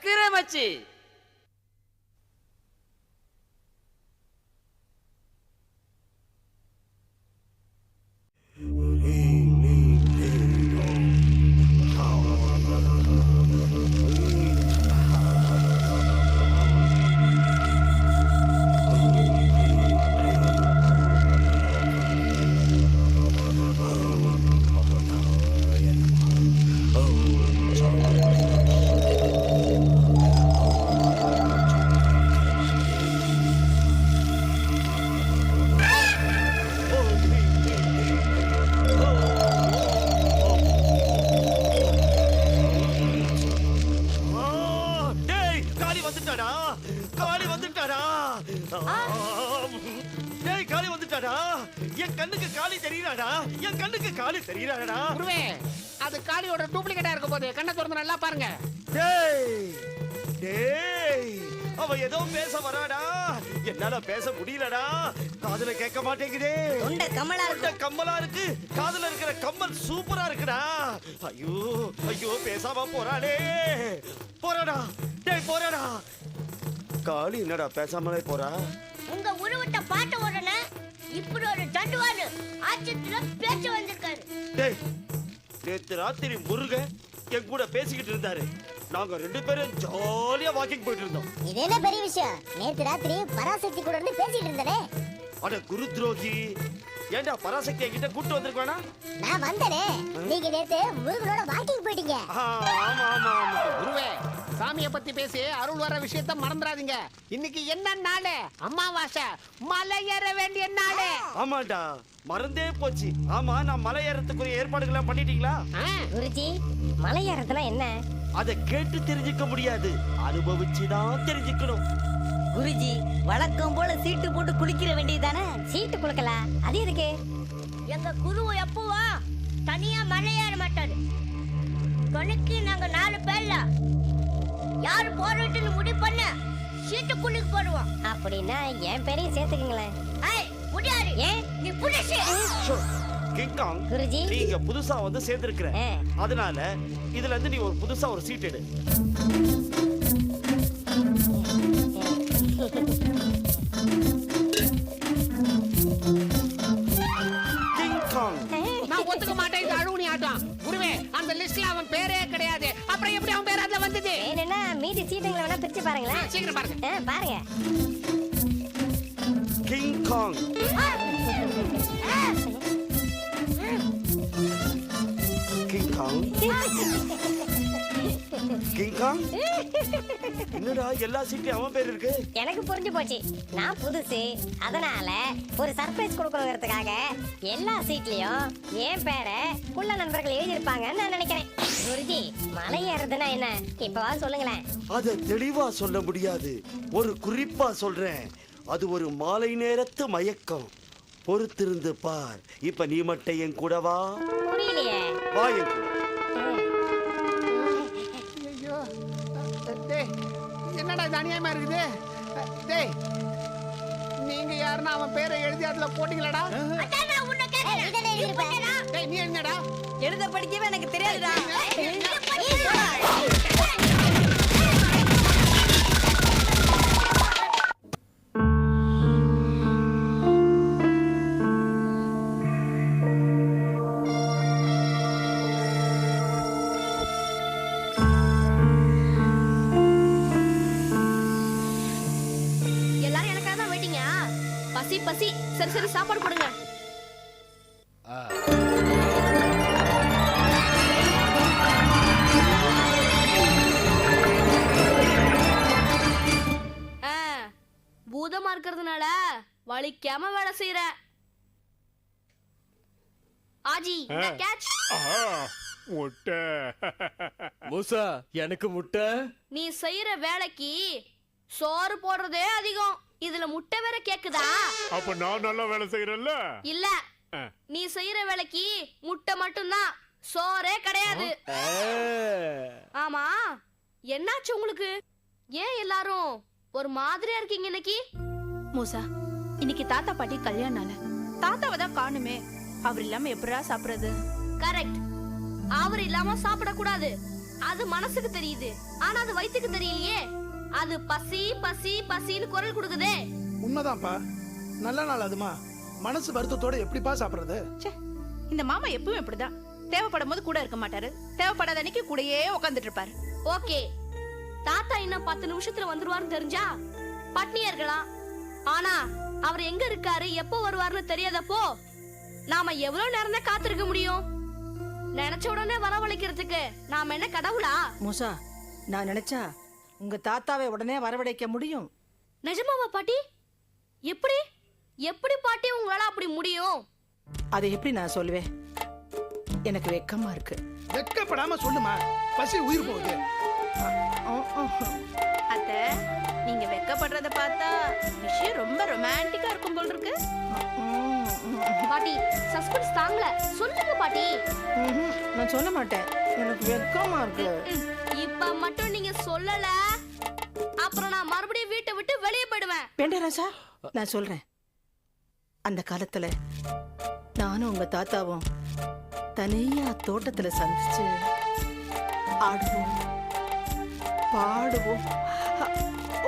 கிரமச்சி காளியோட டூப்ளிகேட்டா இருக்க போது கண்ணை திறந்து நல்லா பாருங்க. டேய் டேய் அவ ஏதோ பேச வராடா. என்னால பேச முடியலடா. காதுல கேட்க மாட்டேங்குதே. தொண்டை கமலா தொண்டை கம்மலா இருக்கு. காதுல இருக்கிற கம்மல் சூப்பரா இருக்குடா. ஐயோ ஐயோ பேசாம போறாளே போறாடா. டேய் போறாடா. காளி என்னடா பேசாமலே போறா? உங்க உருவத்தை பார்த்த உடனே இப்படி ஒரு தண்டுவாரு ஆச்சரியத்துல பேச்சு வந்திருக்காரு. டேய் நேத்து ராத்திரி முருகன் என் கூட பேசிக்கிட்டு இருந்தாரு. நாங்க ரெண்டு பேரும் ஜாலியா வாக்கிங் போயிட்டு இருந்தோம். இது என்ன பெரிய விஷயம்? நேத்து ராத்திரி பராசக்தி கூட இருந்து பேசிட்டு இருந்தனே. அட குரு துரோகி ஏன்டா பராசக்தி என்கிட்ட கூட்டு வந்திருக்கானா? நான் வந்தனே. நீங்க நேத்து முருகனோட வாக்கிங் போயிட்டீங்க. ஆமா ஆமா ஆமா. குருவே சாமியை பத்தி பேசி அருள் வர விஷயத்த மறந்துடாதீங்க. இன்னைக்கு என்ன நாளு? அமாவாசை. மலை ஏற வேண்டிய நாளு. ஆமாடா மறந்தே போச்சு. ஆமா நான் மலை ஏறத்துக்குரிய ஏற்பாடுகள் பண்ணிட்டீங்களா? ஆ, குருஜி மலை ஏறதுனா என்ன? அதை கேட்டு தெரிஞ்சுக்க முடியாது. அனுபவிச்சுதான் தெரிஞ்சுக்கணும். குருஜி வழக்கம் போல சீட்டு போட்டு குளிக்கிற வேண்டியதானே சீட்டு குடுக்கல அது எதுக்கு? எங்க குரு எப்பவா தனியா மலை ஏற மாட்டாரு. கணக்கு நாங்க நாலு பேர்ல. யாரு போறதுன்னு முடிவு பண்ண? சீட்டு குளிக்கு போடுவோம். அப்படின்னா என் பேரையும் சேர்த்துக்குங்களேன். ஏய் முடியாது. ஏன் நீ புடிச்சு கிங்காங் குருஜி. நீங்க புதுசா வந்து சேர்ந்திருக்கிற. அதனால இதுல இருந்து நீ ஒரு புதுசா ஒரு சீட் எடு. பிரிச்சு பாருங்களேன். சீக்கிரம் பாருங்க. ஆ, பாருங்க. கிங்காங் கிங்காங் கிங்காங் என்னடா எல்லா சீட்லயும் அவன் பேர் இருக்கு? எனக்கு புரிஞ்சு போச்சு. நான் புதுசு. அதனால ஒரு சர்ப்ரைஸ் கொடுக்கணுங்கிறதுக்காக எல்லா சீட்லயும் என் பேரை குள்ள நண்பர்கள் எழுதியிருப்பாங்கன்னு நான் நினைக்கிறேன். குருஜி மலை ஏறுறதுன்னா என்ன? இப்பவா சொல்லுங்களேன். அத தெளிவா சொல்ல முடியாது. ஒரு குறிப்பா சொல்றேன். அது ஒரு மாலை நேரத்து மயக்கம். பொறுத்திருந்து பார். இப்ப நீ மட்டும் என் கூட வா. புரியலையே வா என் கூட. ஐயோ டேய் என்னடா இது அநியாயமா இருக்குது? டேய் நீங்க யாருன்னா அவன் பேரை எழுதி அதுல போட்டீங்களாடா? அதான் நான் உன்னை கேட்கிறேன். இதெல்லாம் நீ எழுதியிருப்பேன். போட்டியா? டேய் நீ என்னடா? எழுத படிக்கவே எனக்கு தெரியாதுடா. எல்லாரும் எனக்காக தான் வெயிட்டிங்க? பசி பசி. சரி சரி சாப்பாடு போடுங்க. வலிக்காம வேலை செய்யற ஆஜி கேட்ச். முட்டை. மூசா எனக்கு முட்டை? நீ செய்யற வேலைக்கு சோறு போடுறதே அதிகம். இதுல முட்டை வேற கேக்குதா? அப்ப நான் நல்லா வேலை செய்யறேன்ல இல்ல. நீ செய்யற வேலைக்கு முட்டை மட்டும்தான். சோறே கிடையாது. ஆமா. என்னாச்சு உங்களுக்கு? ஏன் எல்லாரும் ஒரு மாதிரியா இருக்கீங்க இன்னைக்கு? மூசா இன்னைக்கு தாத்தா பாட்டி கல்யாண நாள். தாத்தாவை தான் காணுமே. அவர் இல்லாம எப்படா சாப்பிடுறது? கரெக்ட் அவர் இல்லாம சாப்பிட கூடாது அது மனசுக்கு தெரியுது. ஆனா அது வயித்துக்கு தெரியலையே. அது பசி பசி பசின்னு குரல் கொடுக்குதே. உண்மைதான்ப்பா. நல்ல நாள் அதுமா. மனசு வருத்தத்தோட எப்படிப்பா சாப்பிடுறது? ச்சே இந்த மாமா எப்பவும் இப்படிதான் தேவைப்படும் போது கூட இருக்க மாட்டாரு. தேவைப்படாத அன்னைக்கு கூடயே உட்காந்துட்டு இருப்பாரு. ஓகே. தாத்தா இன்னும் பத்து நிமிஷத்துல வந்துருவாருன்னு தெரிஞ்சா? பட்னியா இருக்கலாம். ஆனா அவர் எங்க இருக்காரு எப்போ வருவாருன்னு தெரியாதப்போ நாம எவ்வளவு நேரம் தான் காத்திருக்க முடியும்? நினைச்ச உடனே வரவழைக்கிறதுக்கு நாம என்ன கடவுளா? மூசா நான் நினைச்சா உங்க தாத்தாவை உடனே வரவழைக்க முடியும். நிஜமாவா பாட்டி? எப்படி? எப்படி பாட்டி உங்களால அப்படி முடியும்? அதை எப்படி நான் சொல்லுவேன் எனக்கு வெக்கமா இருக்கு. வெக்கப்படாம சொல்லுமா? பசி உயிர் போகுது. ரொமான்டிக்கா இருக்கும் போல் இருக்கு பாட்டி சஸ்பென்ஸ் தாங்கல. சொல்லுங்க பாட்டி. நான் சொல்ல மாட்டேன். எனக்கு வெக்கமா இருக்கு. இப்ப மட்டும் நீங்க சொல்லல. அப்புறம் நான் மறுபடியும் வீட்டை விட்டு வெளியே போயிடுவேன். வேண்டராசா நான் சொல்றேன். அந்த காலத்துல நானும் உங்க தாத்தாவும் தனியா தோட்டத்துல சந்திச்சு ஆடுவோம் பாடுவோம்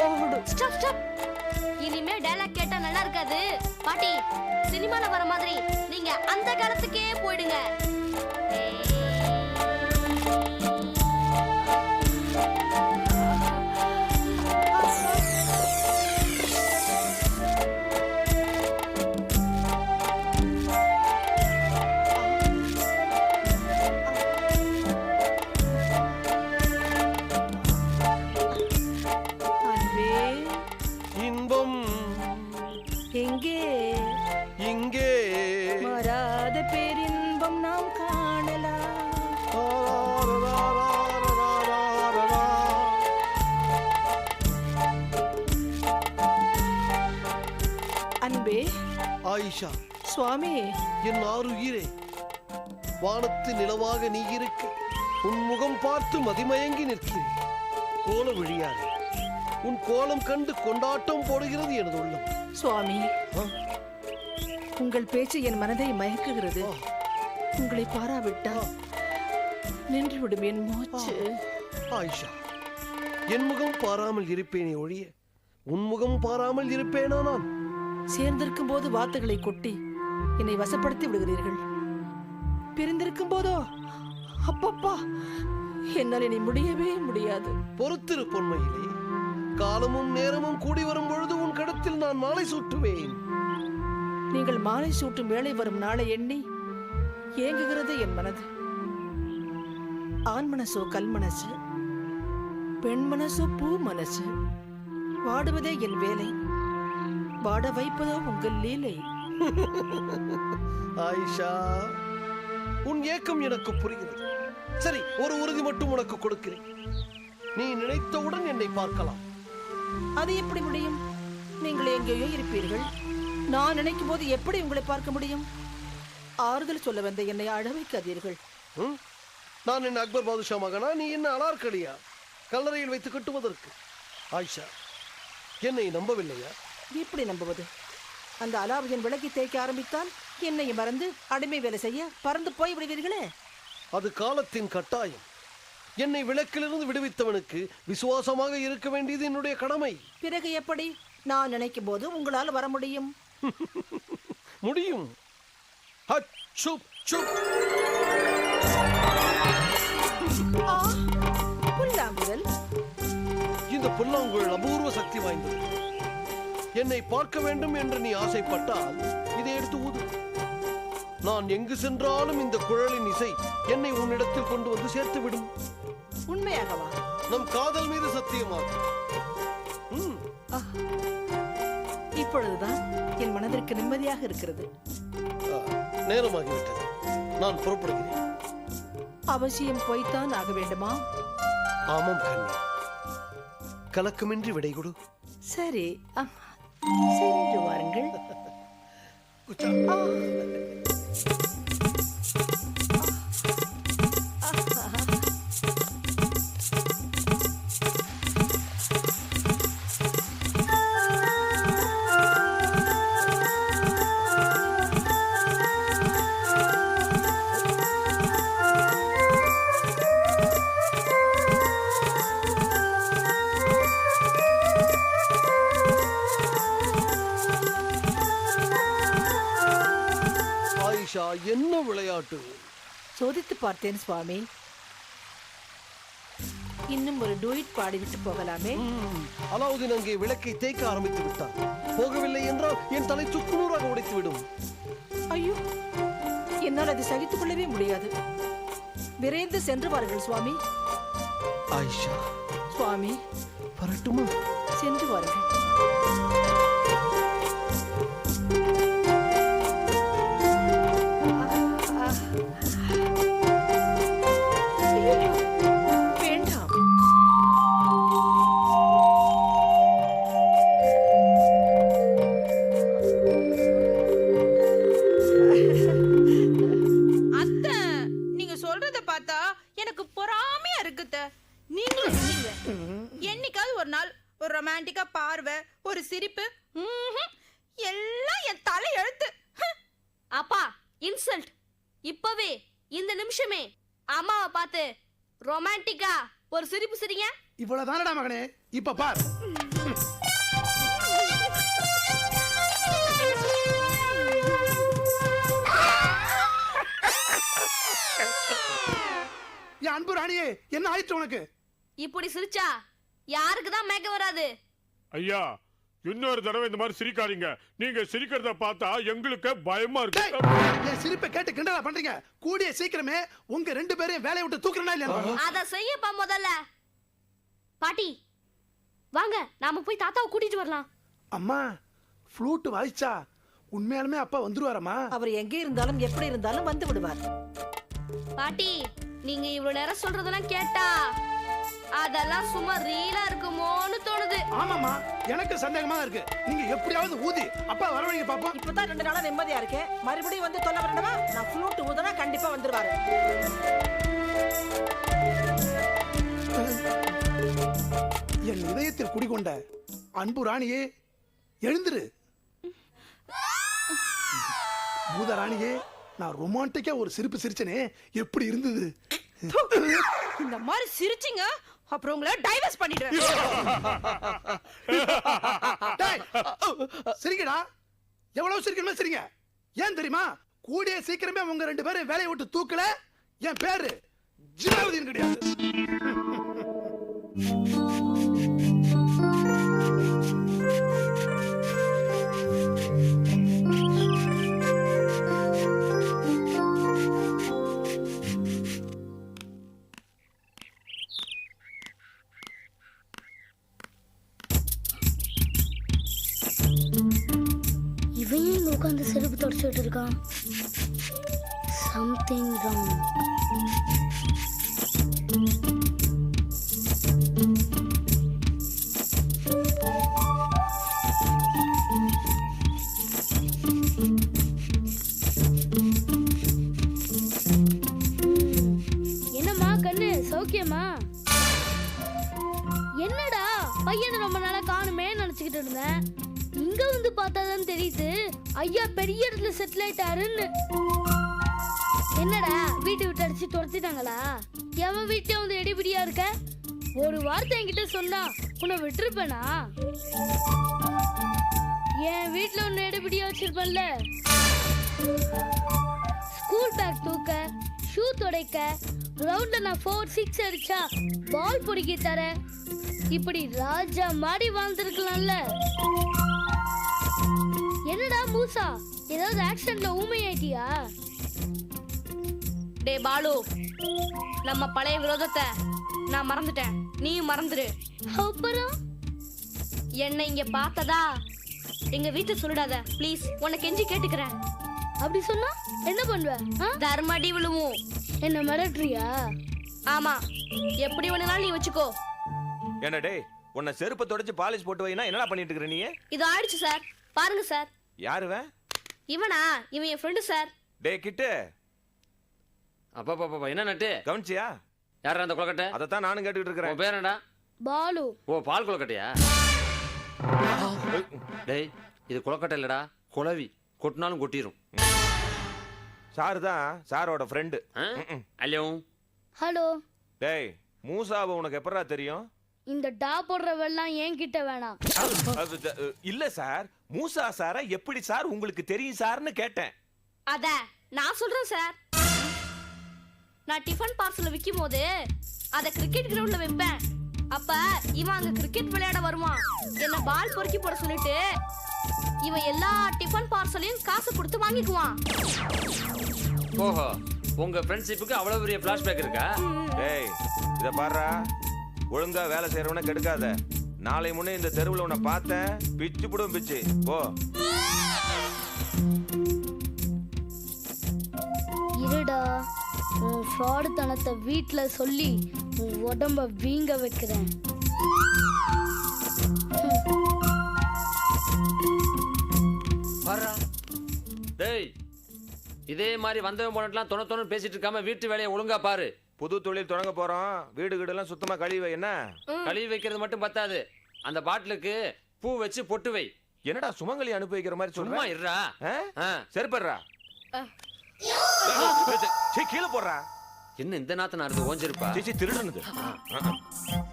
ஓடும் ஸ்டாப் ஸ்டாப் இனிமே டயலாக் கேட்டா பாட்டி சினிமால வர மாதிரி நீங்க அந்த காலத்துக்கே போயிடுங்க. ஆயிஷா சுவாமி. என் ஆறுயிரே வானத்து நிலவாக நீ இருக்க. உன் முகம் பார்த்து மதிமயங்கி நிற்கிறேன். கோல விழியாதே உன் கோலம் கண்டு கொண்டாட்டம் போடுகிறது எனது உள்ளம். சுவாமி? உங்கள் பேச்சு என் மனதை மயக்குகிறது. உங்களை பாராவிட்டால் நின்றுவிடும் என் மூச்சு. ஆயிஷா என் முகம் பாராமல் இருப்பேனே ஒழிய உன் முகம் பாராமல் இருப்பேனா நான்? சேர்ந்திருக்கும் போது வார்த்தைகளை கொட்டி என்னை வசப்படுத்தி விடுகிறீர்கள். பிரிந்திருக்கும் போதோ? அப்பப்பா என்னால் இனி முடியவே முடியாது. பொறுத்திரு பொன்மையிலே காலமும் நேரமும் கூடி வரும் பொழுது உன் கடத்தில் நான் மாலை சூட்டுவேன். நீங்கள் மாலை சூட்டும் வேளை வரும் நாளை எண்ணி ஏங்குகிறது என் மனது. ஆண் மனசோ கல் மனசு பெண் மனசோ பூ மனசு வாடுவதே என் வேலை. வாட வைப்பதோ உங்கள் லீலை? ஆயிஷா உன் ஏக்கம் எனக்கு புரிகிறது. சரி ஒரு உறுதி மட்டும் உனக்கு கொடுக்கிறேன். நீ நினைத்தவுடன் என்னை பார்க்கலாம். அது எப்படி முடியும்? நீங்கள் எங்கேயோ இருப்பீர்கள். நான் நினைக்கும் போது எப்படி உங்களை பார்க்க முடியும்? ஆறுதல் சொல்ல வந்த என்னை அழ வைக்காதீர்கள். ம்? நான் என்ன அக்பர் பாதுஷா மகனா? நீ என்ன அனார்கலியா கல்லறையில் வைத்து கட்டுவதற்கு. ஆயிஷா என்னை நம்பவில்லையா? எப்படி நம்புவது? அந்த அலாவுதீன் விளக்கி தேய்க்க ஆரம்பித்தால் என்னை மறந்து அடிமை வேலை செய்ய பறந்து போய் விடுவீர்களே? அது காலத்தின் கட்டாயம். என்னை விளக்கிலிருந்து விடுவித்தவனுக்கு விசுவாசமாக இருக்க வேண்டியது என்னுடைய கடமை. பிறகு எப்படி? நான் நினைக்கும் போது உங்களால் வர முடியும். முடியும். சுப், சுப். புல்லாங்குழல். இந்த புல்லாங்குழல் அபூர்வ சக்தி வாய்ந்தது. என்னை பார்க்க வேண்டும் என்று நீ ஆசைப்பட்டால் இதை எடுத்து ஊது. நான் எங்கு சென்றாலும் இந்த குழலின் இசை என்னை உன்னிடத்தில் கொண்டு வந்து சேர்த்து விடும் உண்மையாகவா? நம் காதல் மீது சத்தியமாக ம், இப்பொழுதுதான் என் மனதிற்கு நிம்மதியாக இருக்கிறது. நேரமாகிவிட்டது. நான் புறப்படுகிறேன். அவசியம் போய்த்தான் ஆக வேண்டுமா? ஆமாம் கண்ணி கலக்கமின்றி விடை கொடு. சரி சென்று வாருங்கள். என்ன விளையாட்டு? சோதித்து பார்த்தேன் சுவாமி. இன்னும் ஒரு டூயிட் பாடிவிட்டு போகலாமே. அலாவுதீன் அங்கே விளக்கை தேய்க்க ஆரம்பித்து விட்டார். போகவில்லை என்றால் என் தலை சுக்குநூறாக உடைத்து விடும் ஐயோ என்னால் அதை சகித்துக் கொள்ளவே முடியாது. விரைந்து சென்று வாருங்கள் சுவாமி. ஆயிஷா. சுவாமி. வரட்டுமா? சென்று வாருங்கள். எல்லாம் என் தலை எழுத்து அப்பா இன்சல்ட் இப்பவே இந்த நிமிஷமே அம்மாவை பார்த்து ரொமான்டிக்கா ஒரு சிரிப்பு சிரிங்க. இவ்வளவுதானடா மகனே? இப்ப பார். என் அன்பு ராணியே என்ன ஆயிற்று உனக்கு? இப்படி சிரிச்சா யாருக்கு தான் மயக்கம் வராது? ஐயா இன்னொரு தடவை இந்த மாதிரி சிரிக்காதீங்க. நீங்க சிரிக்கிறத பார்த்தா எங்களுக்கு பயமா இருக்கு. என் சிரிப்பை கேட்டு கிண்டலா பண்றீங்க? கூடிய சீக்கிரமே உங்க ரெண்டு பேரையும் வேலையை விட்டு தூக்குறனா இல்லையா? அத செய்யப்பா முதல்ல. பாட்டி வாங்க. நாம போய் தாத்தாவை கூட்டிட்டு வரலாம். அம்மா ஃப்ளூட் வாய்ச்சா. உண்மையாலுமே அப்பா வந்துருவாரம்மா. அவர் எங்கே இருந்தாலும் எப்படி இருந்தாலும் வந்து விடுவார். பாட்டி நீங்க இவ்வளவு நேரம் சொல்றதெல்லாம் கேட்டா அதெல்லாம் சும்மா ரீலா இருக்குமோன்னு தோணுது. ஆமாமா எனக்கு சந்தேகமா இருக்கு. நீங்க எப்படியாவது ஊதி அப்பா வரவழைங்க பாப்போம். இப்பதான் ரெண்டு நாளா நிம்மதியா இருக்கேன். மறுபடியும் வந்து தொல்ல வரணுமா நான் ஃப்ளூட் ஊதுனா கண்டிப்பா வந்துருவாரு. என் இதயத்தில் குடிகொண்ட அன்பு ராணியே எழுந்திரு. பூத ராணியே நான் ரொமான்டிக்கா ஒரு சிரிப்பு சிரிச்சனே எப்படி இருந்தது? இந்த மாதிரி சிரிச்சிங்க. அப்புறம் உங்களை டைவர்ஸ் பண்ணிடுறேன் சரிங்கடா சிரிங்கடா. எவ்வளவு சிரிக்கணுமே சிரிங்க. ஏன் தெரியுமா? கூடிய சீக்கிரமே உங்க ரெண்டு பேரும் வேலையை விட்டு தூக்கல. என் பேரு ஜிலாவுதீன் கிடையாது. இவன் இருக்கான் சம்திங் ராங் என்னம்மா கண்ணு? சௌக்கியமா? என்னடா? பையனை ரொம்ப நாளா காணுமே நினைச்சுக்கிட்டு இருந்தேன். இங்க வந்து பார்த்தாதான் தெரியுது. ஐயா பெரிய இடத்துல செட்டில் ஆயிட்டாருன்னு. என்னடா வீட்டை விட்டு அடிச்சு துரத்திட்டாங்களா? எவன் வீட்லயும் வந்து எடிபிடியா இருக்க? ஒரு வார்த்தை என்கிட்ட சொன்னா உன்னை விட்டுருப்பேனா? என் வீட்டுல ஒன்னு எடுபடியா வச்சிருப்பேன்ல. ஸ்கூல் பேக் தூக்க ஷூ துடைக்க கிரவுண்ட்ல நான் ஃபோர் சிக்ஸ் அடிச்சா பால் பிடிக்கி தரேன். இப்படி ராஜா மாடி வாழ்ந்துருக்கலாம்ல. என்னடா மூசா? ஏதாவது ஆக்சிடென்ட்ல ஊமையாயிட்டியா? டே பாலு. நம்ம பழைய விரோதத்தை நான் மறந்துட்டேன். நீயும் மறந்துரு. அப்புறம்? என்னை இங்க பார்த்ததா? எங்க வீட்டு சொல்லிடாத. ப்ளீஸ் உன்னை கெஞ்சி கேட்டுக்கிறேன். அப்படி சொன்னா என்ன பண்ணுவ? ஆ? தர்மடி விழுவும். என்ன மிரட்டுறியா? ஆமா. எப்படி வேணும்னாலும் நீ வச்சுக்கோ. என்ன டேய் உன்னை செருப்பை தொடச்சு பாலிஷ் போட்டு வைனா என்னடா பண்ணிட்டு இருக்கிற நீ இது ஆயிடுச்சு சார். பாருங்க சார். யாருவன் இவனா? இவன்? என் ஃப்ரெண்டு சார் டேய் கிட்டு. அப்பா பாப்பா என்ன நட்டு? கவனிச்சியா? யாரா அந்த கொலக்கட்டை? அதைத்தான் நானும் கேட்டுக்கிட்டு இருக்கிறேன் உன் பேர் என்னடா? பாலு. ஓ பால் கொலக்கட்டையா? டேய் இது கொலக்கட்டை இல்லடா. குளவி கொட்டினாலும் கொட்டிரும். சார் தான் சாரோட ஃப்ரெண்டு அல்லோ ஹலோ. டேய் மூசாவை உனக்கு எப்படா தெரியும்? இந்த டா போடுறவெல்லாம் என்கிட்ட வேணாம். இல்ல சார். மூசா சாரை எப்படி சார் உங்களுக்கு தெரியும் சார்னு கேட்டேன். அத நான் சொல்றேன் சார். நான் டிஃபன் பார்சல் விற்கும் போது அதை கிரிக்கெட் கிரவுண்ட்ல வைப்பேன். அப்ப இவன் அங்க கிரிக்கெட் விளையாட வருவான். என்ன பால் பொறுக்கி போட சொல்லிட்டு இவன் எல்லா டிஃபன் பார்சலையும் காசு கொடுத்து வாங்கிக்குவான். ஓஹோ உங்க ஃப்ரெண்ட்ஷிப்புக்கு அவ்வளவு பெரிய ஃபிளாஷ்பேக் இருக்கா? டேய் இத பாருடா ஒழுங்கா வேலை செய்யறவன கெடுக்காத. நாளை முன்னே இந்த தெருவில் உன்னை பார்த்தேன். பிச்சு புடும் பிச்சு. போ. இருடா உன் ஃப்ராடு தனத்தை வீட்டில் சொல்லி உன் உடம்ப வீங்க வைக்கிறேன். இதே மாதிரி வந்தவன் போனட்லாம் தொண தொண்ணு பேசிட்டு இருக்காம வீட்டு வேலையை ஒழுங்கா பாரு. புது தொழில் தொடங்க போறோம். வீடு வீடெல்லாம் சுத்தமா கழுவி வை, என்ன? கழுவி வைக்கிறது மட்டும் பத்தாது. அந்த பாட்டிலுக்கு பூ வச்சு பொட்டு வை. என்னடா சுமங்கலி அனுப்பி வைக்கிற மாதிரி சும்மா இருடா. செருப்படுறா. சீ கீழே போடுறா. என்ன இந்த நாத்த நாருது ஓஞ்சிருப்பா? சீச்சி திருடுனது.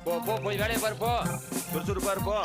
போ போ போய் வேலையை பாரு போ. சுறுசுறுப்பா இருப்போ.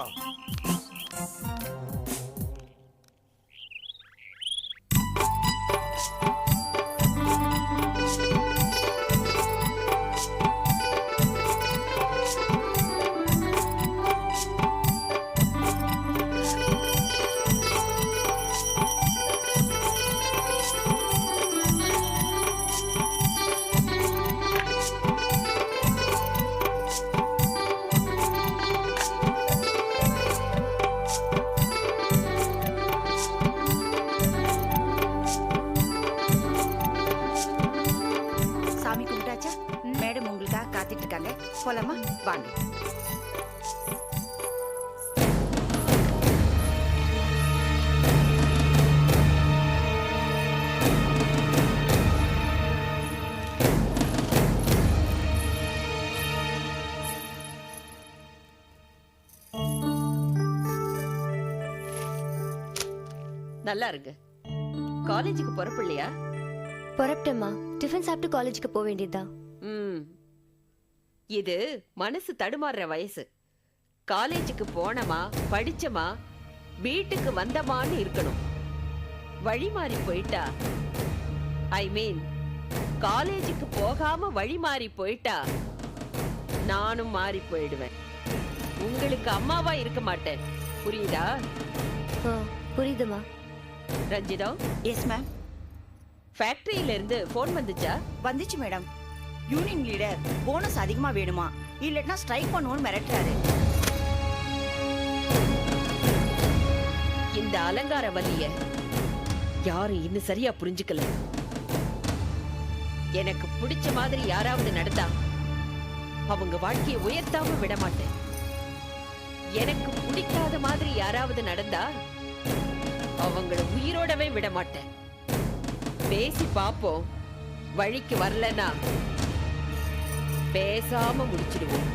சாமி கும்பிட்டாச்சா? மேடம் உங்களுக்காக காத்துட்டு இருக்காங்க போலாமா? வாங்க. நல்லா இருக்கு. காலேஜுக்கு புறப்படலையா புறப்பட்டேம்மா. டிஃபன் சாப்பிட்டு காலேஜுக்கு போக வேண்டியதுதான் ம். இது மனசு தடுமாறுற வயசு. காலேஜுக்கு போனமா படிச்சமா வீட்டுக்கு வந்தமான்னு இருக்கணும். வழி மாறி போயிட்டா? ஐ மீன் காலேஜுக்கு போகாம வழி மாறி போயிட்டா? நானும் மாறி போயிடுவேன். உங்களுக்கு அம்மாவா இருக்க மாட்டேன். புரியுதா? புரியுதுமா ரஞ்சிதா? எஸ் மேம் ஃபேக்டரியில இருந்து ஃபோன் வந்துச்சா? வந்துச்சு மேடம் யூனியன் லீடர் போனஸ் அதிகமா வேணுமா? இல்லட்னா ஸ்ட்ரைக் பண்ணுவோம்னு மிரட்டுறாரு. இந்த அலங்கார வலிய யாரும் இன்னும் சரியா புரிஞ்சுக்கல. எனக்கு பிடிச்ச மாதிரி யாராவது நடந்தா அவங்க வாழ்க்கையை உயர்த்தாம விட மாட்டேன். எனக்கு பிடிக்காத மாதிரி யாராவது நடந்தா அவங்கள உயிரோடவே விட மாட்டேன். பேசி பார்ப்போம் வழிக்கு வரலன்னா பேசாம முடிச்சிடுவோம்.